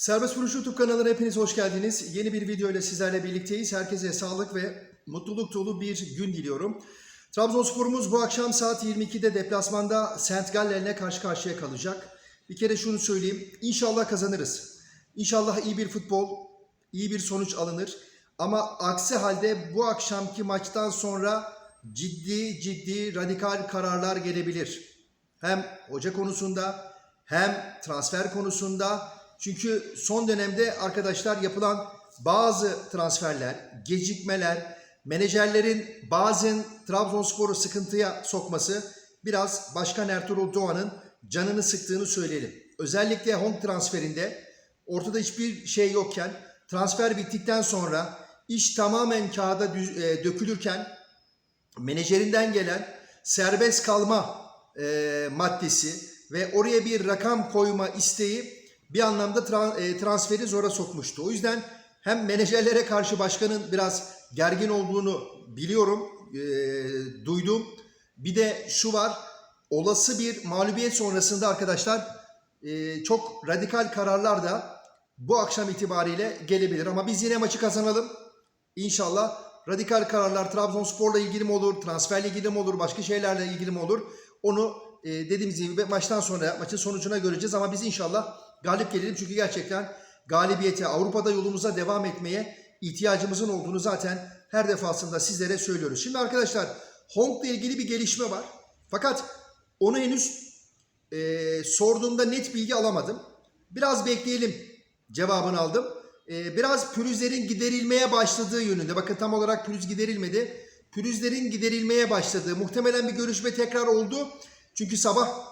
Serbest Vuruş YouTube kanalına hepiniz hoş geldiniz. Yeni bir video ile sizlerle birlikteyiz. Herkese sağlık ve mutluluk dolu bir gün diliyorum. Trabzonsporumuz bu akşam saat 22'de deplasmanda St. Gallen'le karşı karşıya kalacak. Bir kere şunu söyleyeyim. İnşallah kazanırız. İnşallah iyi bir futbol, iyi bir sonuç alınır. Ama aksi halde bu akşamki maçtan sonra ciddi ciddi radikal kararlar gelebilir. Hem hoca konusunda hem transfer konusunda. Çünkü son dönemde arkadaşlar yapılan bazı transferler, gecikmeler, menajerlerin bazen Trabzonspor'u sıkıntıya sokması biraz Başkan Ertuğrul Doğan'ın canını sıktığını söyleyelim. Özellikle Hong transferinde ortada hiçbir şey yokken transfer bittikten sonra iş tamamen kağıda e, dökülürken menajerinden gelen serbest kalma e, maddesi ve oraya bir rakam koyma isteği bir anlamda tra- e, transferi zora sokmuştu. O yüzden hem menajerlere karşı başkanın biraz gergin olduğunu biliyorum, e, duydum. Bir de şu var, olası bir mağlubiyet sonrasında arkadaşlar e, çok radikal kararlar da bu akşam itibariyle gelebilir. Ama biz yine maçı kazanalım. İnşallah radikal kararlar Trabzonspor'la ilgili mi olur, transferle ilgili mi olur, başka şeylerle ilgili mi olur? Onu e, dediğimiz gibi maçtan sonra maçın sonucuna göreceğiz ama biz inşallah galip gelelim çünkü gerçekten galibiyete, Avrupa'da yolumuza devam etmeye ihtiyacımızın olduğunu zaten her defasında sizlere söylüyoruz. Şimdi arkadaşlar Hong'la ilgili bir gelişme var. Fakat onu henüz e, sorduğumda net bilgi alamadım. Biraz bekleyelim cevabını aldım. E, biraz pürüzlerin giderilmeye başladığı yönünde. Bakın tam olarak pürüz giderilmedi. Pürüzlerin giderilmeye başladığı muhtemelen bir görüşme tekrar oldu. Çünkü sabah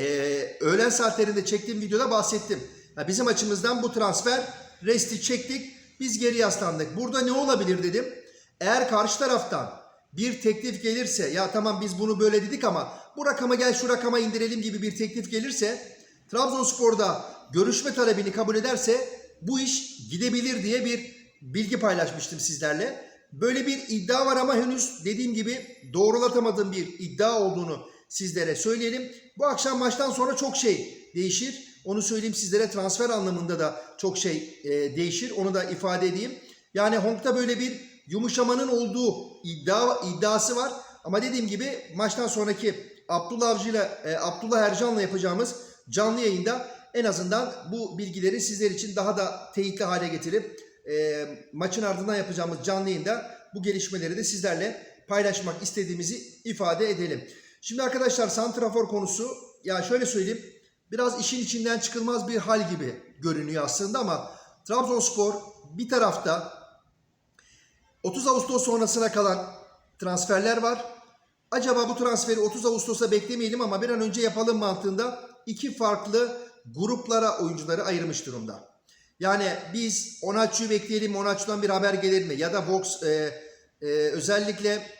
e, öğlen saatlerinde çektiğim videoda bahsettim. Ya bizim açımızdan bu transfer resti çektik. Biz geri yaslandık. Burada ne olabilir dedim. Eğer karşı taraftan bir teklif gelirse ya tamam biz bunu böyle dedik ama bu rakama gel şu rakama indirelim gibi bir teklif gelirse Trabzonspor'da görüşme talebini kabul ederse bu iş gidebilir diye bir bilgi paylaşmıştım sizlerle. Böyle bir iddia var ama henüz dediğim gibi doğrulatamadığım bir iddia olduğunu sizlere söyleyelim. Bu akşam maçtan sonra çok şey değişir. Onu söyleyeyim sizlere transfer anlamında da çok şey e, değişir. Onu da ifade edeyim. Yani Hong'da böyle bir yumuşamanın olduğu iddia iddiası var. Ama dediğim gibi maçtan sonraki Abdullah Avcı ile e, Abdullah Ercan'la yapacağımız canlı yayında en azından bu bilgileri sizler için daha da teyitli hale getirip e, maçın ardından yapacağımız canlı yayında bu gelişmeleri de sizlerle paylaşmak istediğimizi ifade edelim. Şimdi arkadaşlar santrafor konusu ya şöyle söyleyeyim biraz işin içinden çıkılmaz bir hal gibi görünüyor aslında ama Trabzonspor bir tarafta 30 Ağustos sonrasına kalan transferler var. Acaba bu transferi 30 Ağustos'a beklemeyelim ama bir an önce yapalım mantığında iki farklı gruplara oyuncuları ayırmış durumda. Yani biz Onaçu'yu bekleyelim, Onaçu'dan bir haber gelir mi? Ya da Vox e, e, özellikle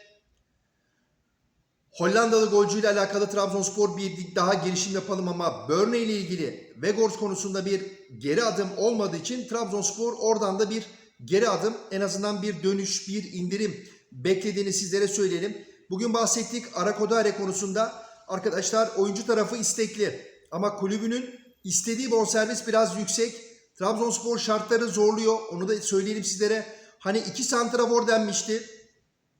Hollandalı golcüyle alakalı Trabzonspor bir daha girişim yapalım ama Burnley ile ilgili Vegors konusunda bir geri adım olmadığı için Trabzonspor oradan da bir geri adım en azından bir dönüş, bir indirim beklediğini sizlere söyleyelim. Bugün bahsettik Arakodare konusunda arkadaşlar oyuncu tarafı istekli ama kulübünün istediği bonservis biraz yüksek. Trabzonspor şartları zorluyor. Onu da söyleyelim sizlere. Hani iki santrafor denmişti.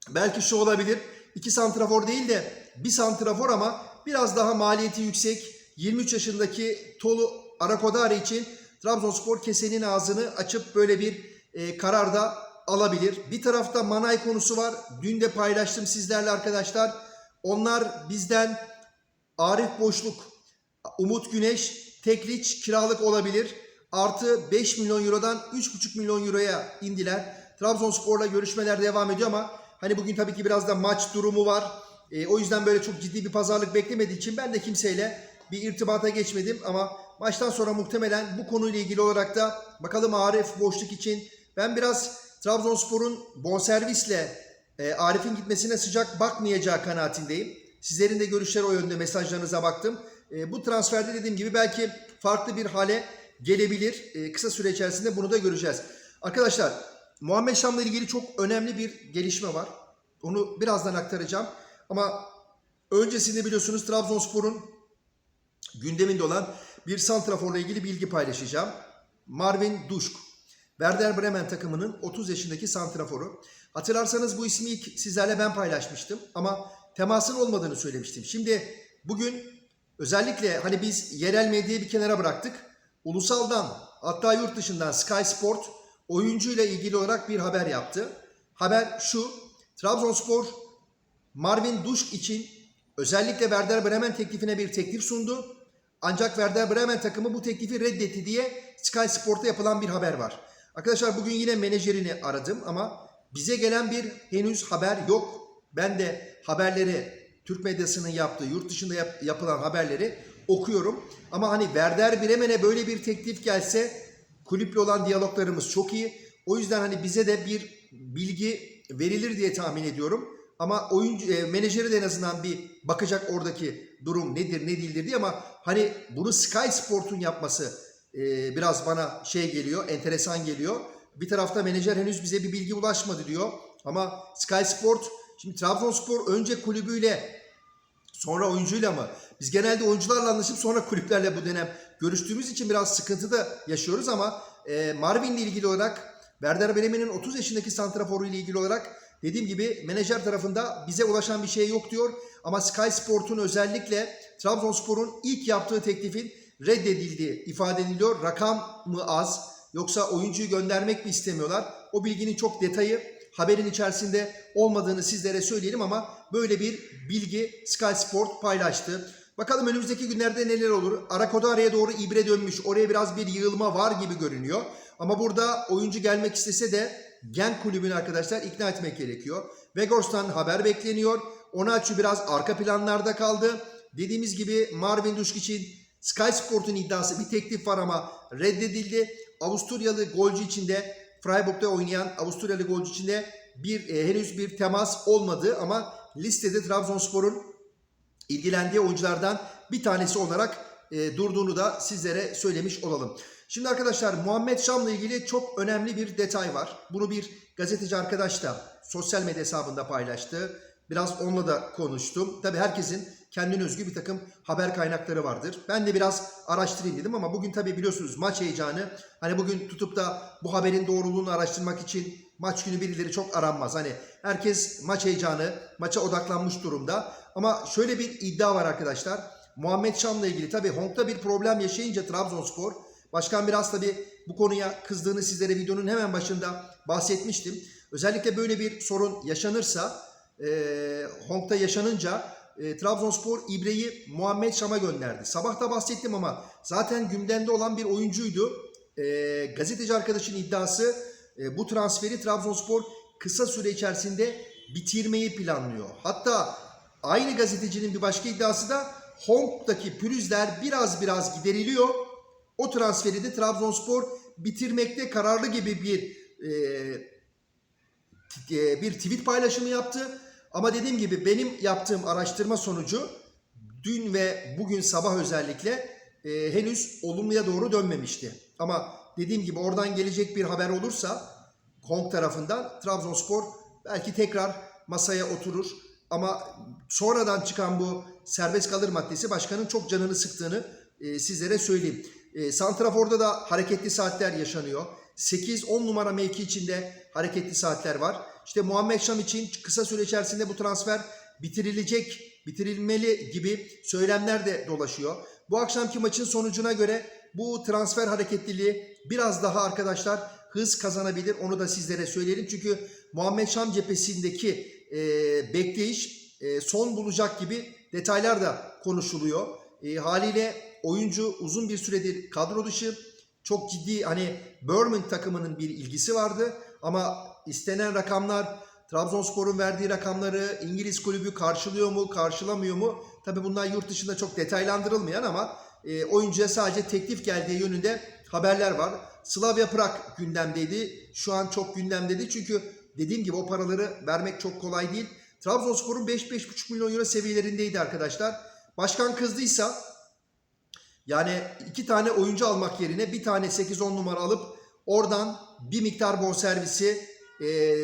Belki şu olabilir. İki santrafor değil de bir santrafor ama biraz daha maliyeti yüksek. 23 yaşındaki Tolu Arakodare için Trabzonspor kesenin ağzını açıp böyle bir e, karar alabilir. Bir tarafta Manay konusu var. Dün de paylaştım sizlerle arkadaşlar. Onlar bizden Arif Boşluk, Umut Güneş, Tekliç kiralık olabilir. Artı 5 milyon eurodan 3,5 milyon euroya indiler. Trabzonspor'la görüşmeler devam ediyor ama hani bugün tabii ki biraz da maç durumu var. E, o yüzden böyle çok ciddi bir pazarlık beklemediği için ben de kimseyle bir irtibata geçmedim ama maçtan sonra muhtemelen bu konuyla ilgili olarak da bakalım Arif boşluk için ben biraz Trabzonspor'un bonservisle e, Arif'in gitmesine sıcak bakmayacağı kanaatindeyim. Sizlerin de görüşleri o yönde mesajlarınıza baktım. E, bu transferde dediğim gibi belki farklı bir hale gelebilir. E, kısa süre içerisinde bunu da göreceğiz. Arkadaşlar Muhammed Şam'la ilgili çok önemli bir gelişme var. Onu birazdan aktaracağım. Ama öncesinde biliyorsunuz Trabzonspor'un gündeminde olan bir santraforla ilgili bilgi paylaşacağım. Marvin Dušk. Werder Bremen takımının 30 yaşındaki santraforu. Hatırlarsanız bu ismi ilk sizlerle ben paylaşmıştım ama temasın olmadığını söylemiştim. Şimdi bugün özellikle hani biz yerel medyayı bir kenara bıraktık. Ulusaldan hatta yurt dışından Sky Sport oyuncuyla ilgili olarak bir haber yaptı. Haber şu. Trabzonspor Marvin Dušk için özellikle Werder Bremen teklifine bir teklif sundu. Ancak Werder Bremen takımı bu teklifi reddetti diye Sky Sport'ta yapılan bir haber var. Arkadaşlar bugün yine menajerini aradım ama bize gelen bir henüz haber yok. Ben de haberleri Türk medyasının yaptığı, yurt dışında yap- yapılan haberleri okuyorum. Ama hani Werder Bremen'e böyle bir teklif gelse kulüple olan diyaloglarımız çok iyi. O yüzden hani bize de bir bilgi verilir diye tahmin ediyorum. Ama oyuncu e, menajeri de en azından bir bakacak oradaki durum nedir ne değildir diye ama hani bunu Sky Sport'un yapması e, biraz bana şey geliyor, enteresan geliyor. Bir tarafta menajer henüz bize bir bilgi ulaşmadı diyor. Ama Sky Sport şimdi Trabzonspor önce kulübüyle Sonra oyuncuyla mı? Biz genelde oyuncularla anlaşıp sonra kulüplerle bu dönem görüştüğümüz için biraz sıkıntı da yaşıyoruz ama e, Marvin'le ilgili olarak Werder Bremen'in 30 yaşındaki santraforu ile ilgili olarak dediğim gibi menajer tarafında bize ulaşan bir şey yok diyor. Ama Sky Sport'un özellikle Trabzonspor'un ilk yaptığı teklifin reddedildiği ifade ediliyor. Rakam mı az yoksa oyuncuyu göndermek mi istemiyorlar? O bilginin çok detayı haberin içerisinde olmadığını sizlere söyleyelim ama böyle bir bilgi Sky Sport paylaştı. Bakalım önümüzdeki günlerde neler olur. Arakodare'ye doğru ibre dönmüş. Oraya biraz bir yığılma var gibi görünüyor. Ama burada oyuncu gelmek istese de Genk kulübünü arkadaşlar ikna etmek gerekiyor. Vegors'tan haber bekleniyor. Onaçu biraz arka planlarda kaldı. Dediğimiz gibi Marvin Dušk için Sky Sport'un iddiası bir teklif var ama reddedildi. Avusturyalı golcü için de Freiburg'da oynayan Avusturyalı golcü için de bir e, henüz bir temas olmadı ama listede Trabzonspor'un ilgilendiği oyunculardan bir tanesi olarak e, durduğunu da sizlere söylemiş olalım. Şimdi arkadaşlar Muhammed Şam'la ilgili çok önemli bir detay var. Bunu bir gazeteci arkadaş da sosyal medya hesabında paylaştı. Biraz onunla da konuştum. Tabii herkesin kendine özgü bir takım haber kaynakları vardır. Ben de biraz araştırayım dedim ama bugün tabii biliyorsunuz maç heyecanı. Hani bugün tutup da bu haberin doğruluğunu araştırmak için maç günü birileri çok aranmaz. Hani herkes maç heyecanı, maça odaklanmış durumda. Ama şöyle bir iddia var arkadaşlar. Muhammed Şam'la ilgili tabii Hong'da bir problem yaşayınca Trabzonspor Başkan biraz tabii bu konuya kızdığını sizlere videonun hemen başında bahsetmiştim. Özellikle böyle bir sorun yaşanırsa, e, Hong'da yaşanınca e, Trabzonspor İbre'yi Muhammed Şam'a gönderdi. Sabah da bahsettim ama zaten gündemde olan bir oyuncuydu. E, gazeteci arkadaşın iddiası e, bu transferi Trabzonspor kısa süre içerisinde bitirmeyi planlıyor. Hatta aynı gazetecinin bir başka iddiası da Hong'daki pürüzler biraz biraz gideriliyor. O transferi de Trabzonspor bitirmekte kararlı gibi bir e, e, bir tweet paylaşımı yaptı. Ama dediğim gibi benim yaptığım araştırma sonucu dün ve bugün sabah özellikle e, henüz olumluya doğru dönmemişti. Ama dediğim gibi oradan gelecek bir haber olursa Kong tarafından Trabzonspor belki tekrar masaya oturur. Ama sonradan çıkan bu serbest kalır maddesi başkanın çok canını sıktığını e, sizlere söyleyeyim. E, Santrafor'da da hareketli saatler yaşanıyor. 8-10 numara mevki içinde hareketli saatler var. İşte Muhammed Şam için kısa süre içerisinde bu transfer bitirilecek, bitirilmeli gibi söylemler de dolaşıyor. Bu akşamki maçın sonucuna göre bu transfer hareketliliği biraz daha arkadaşlar hız kazanabilir. Onu da sizlere söyleyelim. Çünkü Muhammed Şam cephesindeki e, bekleyiş e, son bulacak gibi detaylar da konuşuluyor. E, haliyle oyuncu uzun bir süredir kadro dışı. Çok ciddi hani Birmingham takımının bir ilgisi vardı. Ama istenen rakamlar Trabzonspor'un verdiği rakamları İngiliz kulübü karşılıyor mu, karşılamıyor mu? Tabii bunlar yurt dışında çok detaylandırılmayan ama e, oyuncuya sadece teklif geldiği yönünde haberler var. Slavia Prag gündemdeydi. Şu an çok gündemdeydi. Çünkü dediğim gibi o paraları vermek çok kolay değil. Trabzonspor'un 5-5,5 milyon euro seviyelerindeydi arkadaşlar. Başkan kızdıysa yani iki tane oyuncu almak yerine bir tane 8-10 numara alıp oradan bir miktar bonservisi e,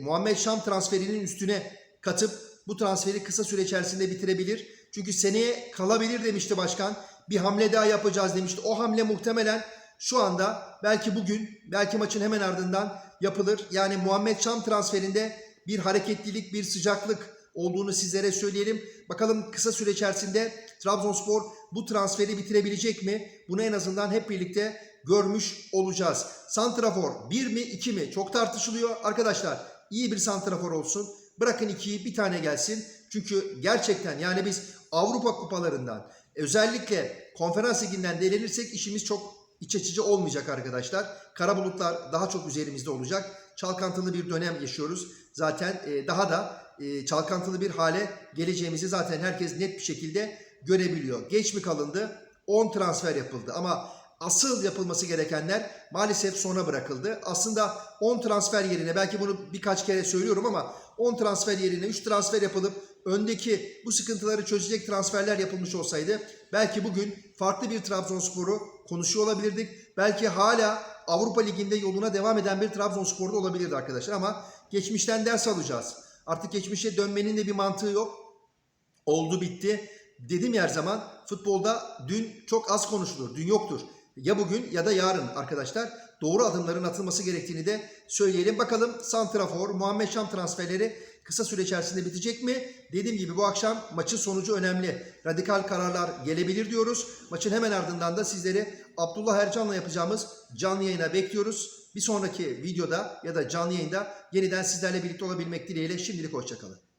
Muhammed Şam transferinin üstüne katıp bu transferi kısa süre içerisinde bitirebilir. Çünkü seneye kalabilir demişti başkan. Bir hamle daha yapacağız demişti. O hamle muhtemelen şu anda belki bugün, belki maçın hemen ardından yapılır. Yani Muhammed Şam transferinde bir hareketlilik, bir sıcaklık olduğunu sizlere söyleyelim. Bakalım kısa süre içerisinde Trabzonspor bu transferi bitirebilecek mi? Bunu en azından hep birlikte görmüş olacağız. Santrafor 1 mi 2 mi? Çok tartışılıyor. Arkadaşlar iyi bir santrafor olsun. Bırakın 2'yi bir tane gelsin. Çünkü gerçekten yani biz Avrupa kupalarından özellikle konferans liginden de işimiz çok iç açıcı olmayacak arkadaşlar. Kara bulutlar daha çok üzerimizde olacak. Çalkantılı bir dönem yaşıyoruz. Zaten e, daha da e, çalkantılı bir hale geleceğimizi zaten herkes net bir şekilde görebiliyor. Geç mi kalındı? 10 transfer yapıldı ama asıl yapılması gerekenler maalesef sona bırakıldı. Aslında 10 transfer yerine belki bunu birkaç kere söylüyorum ama 10 transfer yerine 3 transfer yapılıp öndeki bu sıkıntıları çözecek transferler yapılmış olsaydı belki bugün farklı bir Trabzonspor'u konuşuyor olabilirdik. Belki hala Avrupa Ligi'nde yoluna devam eden bir Trabzonspor'da olabilirdi arkadaşlar ama geçmişten ders alacağız. Artık geçmişe dönmenin de bir mantığı yok. Oldu bitti. Dedim her zaman futbolda dün çok az konuşulur. Dün yoktur. Ya bugün ya da yarın arkadaşlar doğru adımların atılması gerektiğini de söyleyelim. Bakalım Santrafor, Muhammed Şam transferleri kısa süre içerisinde bitecek mi? Dediğim gibi bu akşam maçın sonucu önemli. Radikal kararlar gelebilir diyoruz. Maçın hemen ardından da sizleri Abdullah Ercan'la yapacağımız canlı yayına bekliyoruz. Bir sonraki videoda ya da canlı yayında yeniden sizlerle birlikte olabilmek dileğiyle şimdilik hoşçakalın.